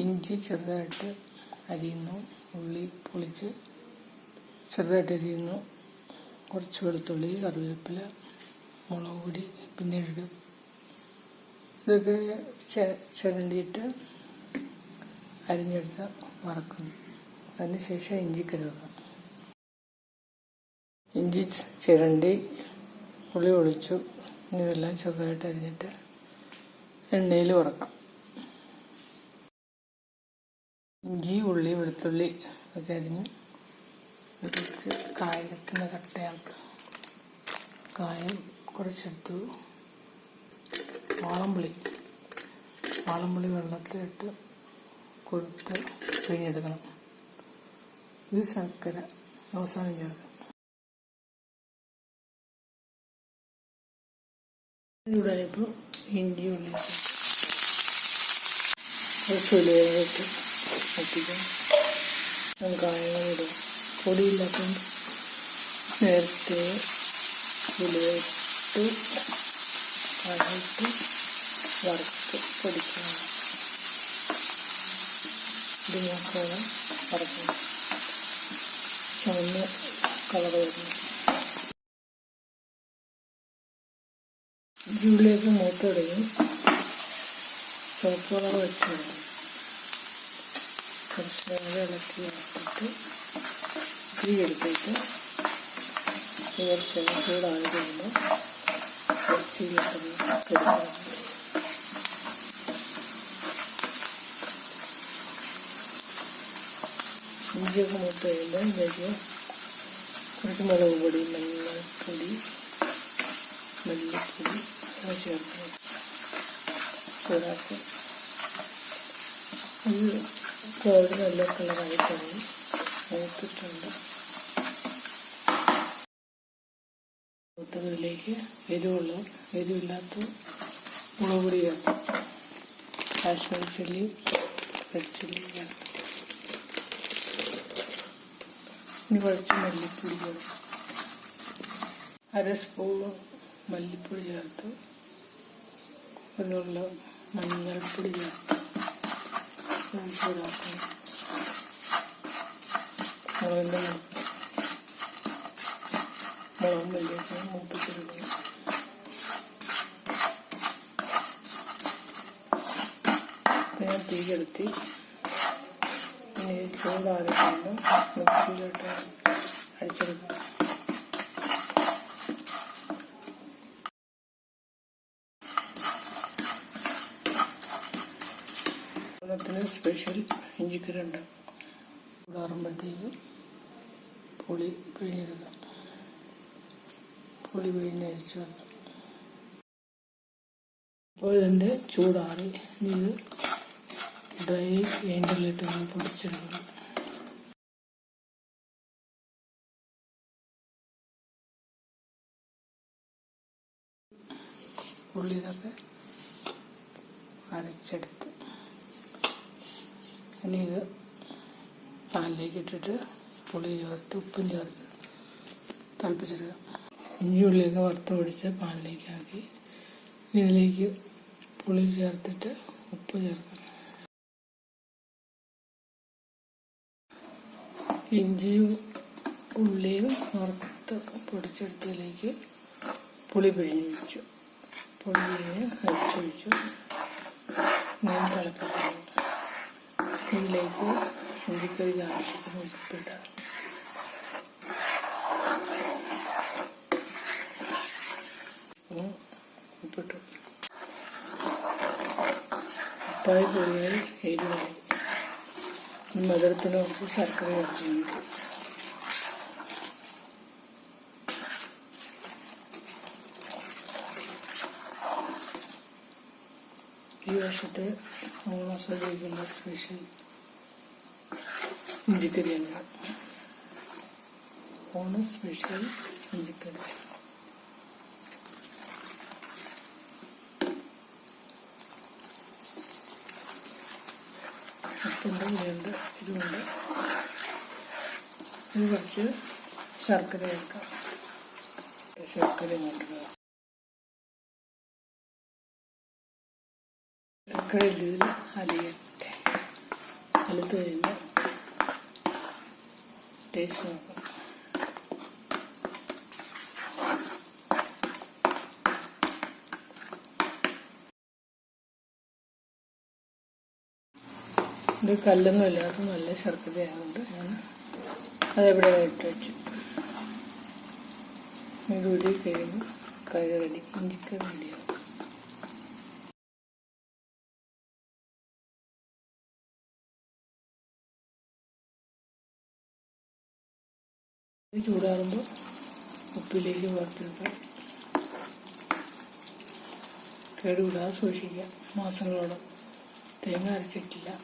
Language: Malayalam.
ഇഞ്ചി ചെറുതായിട്ട് അരിയുന്നു. ഉള്ളി പൊളിച്ച് ചെറുതായിട്ട് അരിയുന്നു. കുറച്ച് വെളുത്തുള്ളി കറിവേപ്പില മുളക് പൊടി പിന്നെ ഇടും ഇതൊക്കെ ചിരണ്ടിയിട്ട് അരിഞ്ഞെടുത്ത് വറക്കുന്നു. അതിന് ശേഷം ഇഞ്ചിക്കറി വെക്കണം ഇഞ്ചി ചിരണ്ടി ഉള്ളി ഒളിച്ചു ഇതെല്ലാം ചെറുതായിട്ട് അരിഞ്ഞിട്ട് എണ്ണയിൽ വറക്കാം. ഇഞ്ചി ഉള്ളി വെളുത്തുള്ളി ഒക്കെ അരിഞ്ഞ് കുറച്ച് കായ വെക്കുന്ന കട്ടയാക്കാം കായം കുറച്ചെടുത്തു. വാളംപുളി. വാളംപുളി വെള്ളത്തിലിട്ട് കൊടുത്ത് പിഴിഞ്ഞെടുക്കണം. ഇത് ശർക്കര. അവസാനം ചേർക്കണം ചൂടായപ്പോൾ ഇഞ്ചി ഉള്ളി കുറച്ച് ഉലുവയിട്ട് വറ്റിക്കാം കായങ്ങളിടും പൊടിയില്ലാത്തതുകൊണ്ട് നേരത്തെ ഉലുവയിട്ട് കടയിട്ട് വറുത്ത് പൊടിക്കണം. ഇത് നോക്കണം വറക്കണം ചുമന്ന് കളർ വരുന്നു ഉള്ളിലേക്ക് മൂത്ത് തുടങ്ങി. ചുവപ്പ് കളർ വെച്ച് കുറച്ച് നേരം ഇളക്കി ഇളക്കിയിട്ട് തീ എടുത്തിട്ട് കുറച്ച് ചൂടായി കഴിയുമ്പോൾ കുറച്ച് എടുക്കണം ഇഞ്ചിയൊക്കെ മൂത്ത് കഴിയുമ്പോൾ ഇതിലേക്ക് കുറച്ച് മുളക് പൊടി മഞ്ഞൾപ്പൊടി മല്ലിപ്പൊടി അത് ചേർക്കണം ചൂടാക്കി നല്ല കളറായി തുടങ്ങി മൂത്തിട്ടുണ്ട് മൂത്തതിലേക്ക് എരിവുള്ള എരിവില്ലാത്ത മുളക് പൊടി ചേർക്കും കാശ്മീർ ചില്ലി റെഡ് ചില്ലി ചേർക്കും ഇനി കുറച്ച് മല്ലിപ്പൊടി ചേർക്കും അര സ്പൂൺ മല്ലിപ്പൊടി ചേർത്തു അതിനുള്ള മഞ്ഞൾപ്പൊടി ചേർത്ത് ചൂടാക്കണം മുളകിന്റെ മിക്സിയിലോട്ട് അടിച്ചെടുക്കണം ഓണത്തിന് സ്പെഷ്യൽ ഇഞ്ചിക്കറി ഉണ്ടാവും ചൂടാറുമ്പോഴത്തേക്ക് പുളി പിഴിഞ്ഞെടുക്കാം പുളി പിഴിഞ്ഞ് അരിച്ചു വെക്കാം അപ്പോൾ ഇതിന്റെ ചൂടാറി. ഇത് ഡ്രൈ ഗ്രൈൻഡറിലിട്ട് ഒന്ന് പൊടിച്ചെടുക്കണം ഉള്ളി ഇതൊക്കെ അരച്ചെടുത്ത് ഇനി ഇത് പാലിലേക്ക് ഇട്ടിട്ട് പുളി ചേർത്ത് ഉപ്പും ചേർത്ത് തിളപ്പിച്ചെടുക്കുക. ഇഞ്ചി ഉള്ളിയൊക്കെ വറുത്ത് പൊടിച്ച് പാലിലേക്ക് ആക്കി. ഇനി ഇതിലേക്ക് പുളി ചേർത്തിട്ട് ഉപ്പ് ചേർക്കണം ഇഞ്ചിയും ഉള്ളിയും വറുത്ത് പൊടിച്ചെടുത്തതിലേക്ക് പുളി പിഴിഞ്ഞു വെച്ചു പുളി വെച്ചു നെയ്യ് തിളപ്പിക്കുന്നു ഇതിലേക്ക് ഇഞ്ചിക്കറിക്ക് ആവശ്യത്തിന് ഉപ്പിടാം സ്പൂൺ ഉപ്പിട്ടു ഉപ്പായി പൊടിയായി എരിവായി മധുരത്തിന് കുറച്ച് ശർക്കര ചേർക്കുന്നുണ്ട് ഈ വർഷത്തെ ഓണസദ്യക്കുള്ള സ്പെഷ്യൽ ഇഞ്ചിക്കറിയാണ് ഓണ സ്പെഷ്യൽ ഇഞ്ചിക്കറി. ഉപ്പുണ്ട് ഇത് കുറച്ച് ശർക്കര ചേർക്കാം. ശർക്കര ശർക്കര ഇതിൽ അലിയട്ടെ. തലുത്ത് കഴിയുമ്പോൾ ടേസ്റ്റ് നോക്കാം ഇത് കല്ലൊന്നും ഇല്ലാത്ത നല്ല ശർക്കരയായതുകൊണ്ട് ഞാൻ അതെവിടെ ഇട്ട് വെച്ചു? ഇത് ഉരുളി കഴിയുമ്പോൾ കറി റെഡി റെഡിയാവും ഇത് ചൂടാറുമ്പോൾ ഉപ്പിലേക്ക് വറുത്തെടുക്കാം. കേടുകൂടാതെ സൂക്ഷിക്കുക. മാസങ്ങളോളം തേങ്ങ അരച്ചിട്ടില്ല.